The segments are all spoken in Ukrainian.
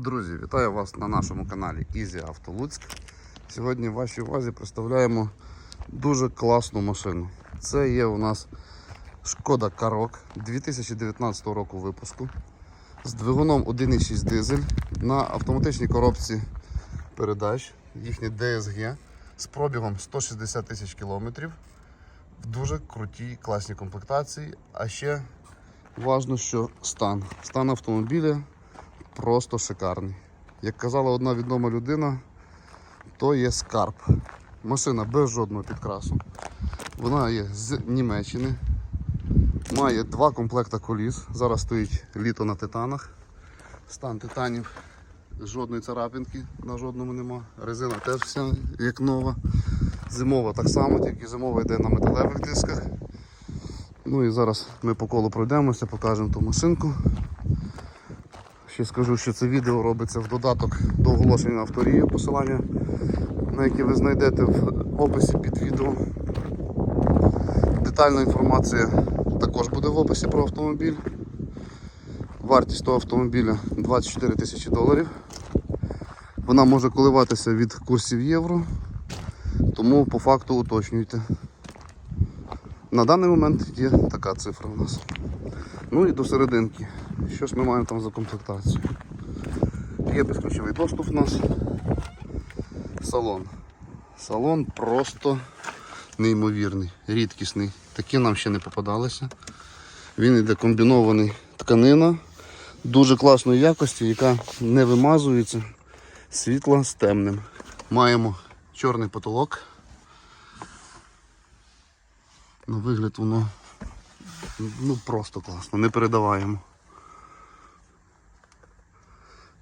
Друзі, вітаю вас на нашому каналі Easy Auto Луцьк. Сьогодні в вашій увазі представляємо дуже класну машину. Це є у нас Шкода Карок 2019 року випуску з двигуном 1.6 дизель на автоматичній коробці передач, їхнє DSG з пробігом 160 тисяч кілометрів в дуже крутій класній комплектації. А ще важно, що стан. Стан автомобіля просто шикарний. Як казала одна відома людина, то є скарб. Машина без жодного підкрасу. Вона є з Німеччини. Має два комплекта коліс. Зараз стоїть літо на титанах. Стан титанів жодної царапинки на жодному нема. Резина теж вся як нова. Зимова так само, тільки зимова йде на металевих дисках. Ну і зараз ми по колу пройдемося, покажемо ту машинку. Ще скажу, що це відео робиться в додаток до оголошення авторії, посилання на яке ви знайдете в описі під відео. Детальна інформація також буде в описі про автомобіль. Вартість того автомобіля 24 тисячі доларів. Вона може коливатися від курсів євро, тому по факту уточнюйте. На даний момент є така цифра у нас. Ну і до серединки. Що ж ми маємо там за комплектацію? Є безключовий доступ у нас. Салон. Салон просто неймовірний, рідкісний. Такі нам ще не попадалися. Він йде комбінований тканина дуже класної якості, яка не вимазується світла з темним. Маємо чорний потолок. На вигляд воно ну просто класно, не передаваємо.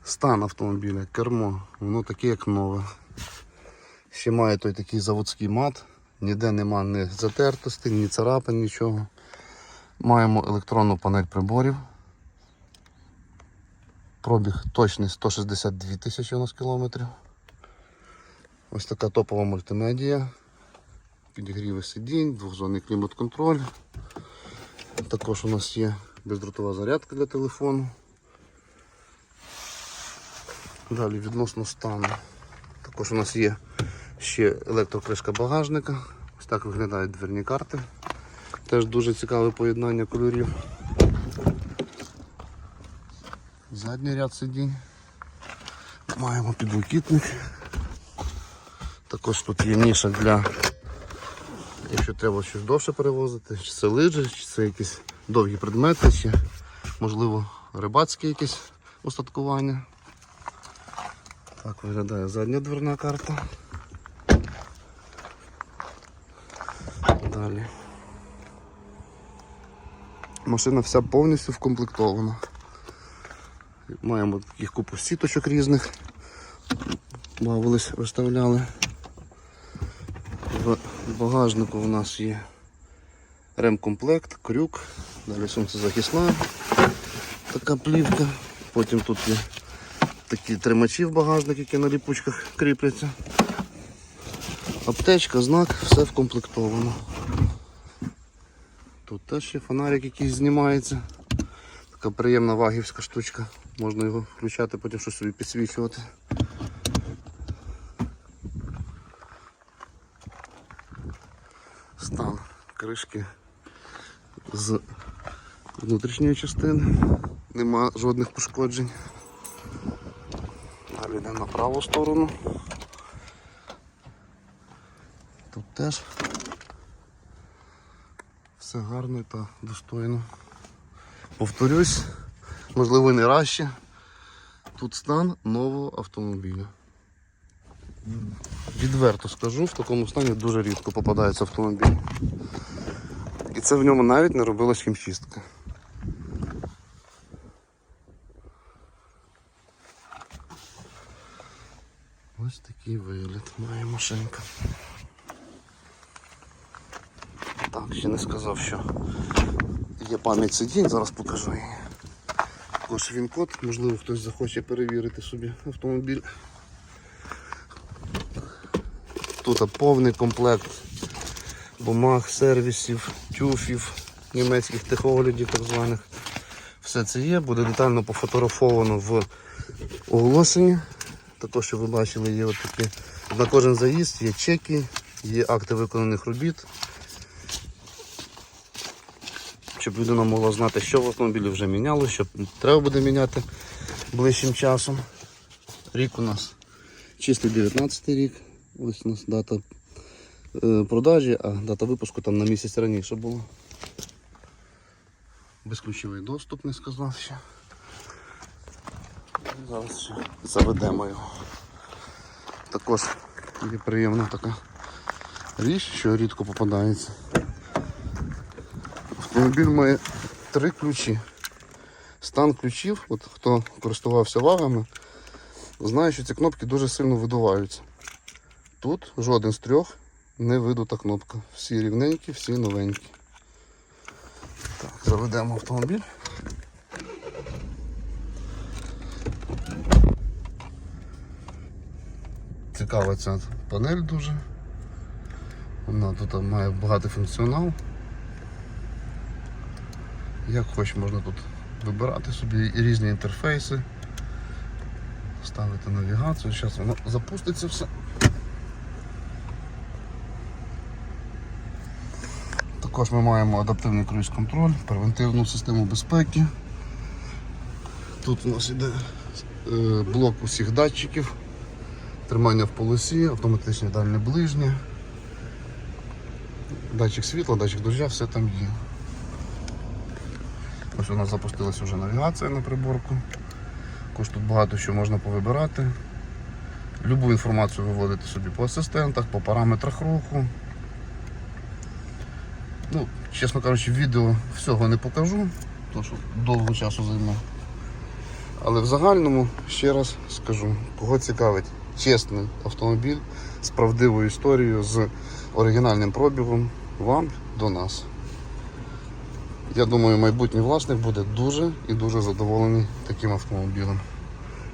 Стан автомобіля, кермо, воно таке як нове. Ще має той такий заводський мат, ніде нема ні затертості, ні царапин, нічого. Маємо електронну панель приборів. Пробіг точний 162 тисячі у нас кілометрів. Ось така топова мультимедія. Підігріви сидінь, двохзонний клімат-контроль. Також у нас є бездротова зарядка для телефону. Далі відносно стану. Також у нас є ще електрокришка багажника. Ось так виглядають дверні карти. Теж дуже цікаве поєднання кольорів. Задній ряд сидінь. Маємо підлокітник. Також тут є ніша для, якщо треба щось довше перевозити, чи це лижі, чи це якісь довгі предмети, чи можливо рибацьке якесь устаткування. Так виглядає задня дверна карта. Далі. Машина вся повністю вкомплектована. Маємо таких купу сіточок різних. Бавились, виставляли. В багажнику у нас є ремкомплект, крюк, далі сонцезахисна така плівка. Потім тут є такі тримачі в багажник, які на ліпучках кріпляться. Аптечка, знак, все вкомплектовано. Тут теж є фонарик, який знімається. Така приємна вагівська штучка. Можна його включати, потім щось собі підсвічувати. Стан кришки з внутрішньої частини. Нема жодних пошкоджень. Далі йдемо на праву сторону. Тут теж все гарно та достойно. Повторюсь, можливо не раз. Тут стан нового автомобіля. Відверто скажу, в такому стані дуже рідко попадається автомобіль. І це в ньому навіть не робилась хімчистка. Ось такий вигляд має машинка. Так, ще не сказав, що є пам'ять сидінь, зараз покажу її. Також він код, можливо хтось захоче перевірити собі автомобіль. Тут повний комплект бумаг, сервісів, тюфів, німецьких техоглядів так званих. Все це є, буде детально пофотографовано в оголошення. Також, що ви бачили, є от на кожен заїзд, є чеки, є акти виконаних робіт. Щоб людина могла знати, що в автомобілі вже міняло, що треба буде міняти ближчим часом. Рік у нас чистий 19 рік. Ось у нас дата е, продажі, а дата випуску там на місяць раніше було. Безключовий доступ, не сказав ще. Зараз ще заведемо його. Також є приємна така річ, що рідко попадається. Автомобіль має три ключі. Стан ключів, от хто користувався вагами, знає, що ці кнопки дуже сильно видуваються. Тут жоден з трьох не видута кнопка. Всі рівненькі, всі новенькі. Так, заведемо автомобіль. Цікава ця панель дуже. Вона тут має багатий функціонал. Як хоч можна тут вибирати собі різні інтерфейси, ставити навігацію. Зараз воно запуститься все. Також ми маємо адаптивний круїз-контроль, превентивну систему безпеки. Тут у нас іде е, блок усіх датчиків, тримання в полосі, автоматичне дальнє ближнє, датчик світла, датчик дождя, все там є. Ось у нас запустилася вже навігація на приборку. Також багато що можна повибирати. Любу інформацію виводити собі по асистентах, по параметрах руху. Ну, чесно кажучи, відео всього не покажу, тому що довго часу займе. Але в загальному ще раз скажу, кого цікавить чесний автомобіль з правдивою історією, з оригінальним пробігом, вам до нас. Я думаю, майбутній власник буде дуже і дуже задоволений таким автомобілем.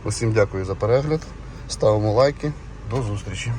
Усім дякую за перегляд. Ставимо лайки. До зустрічі.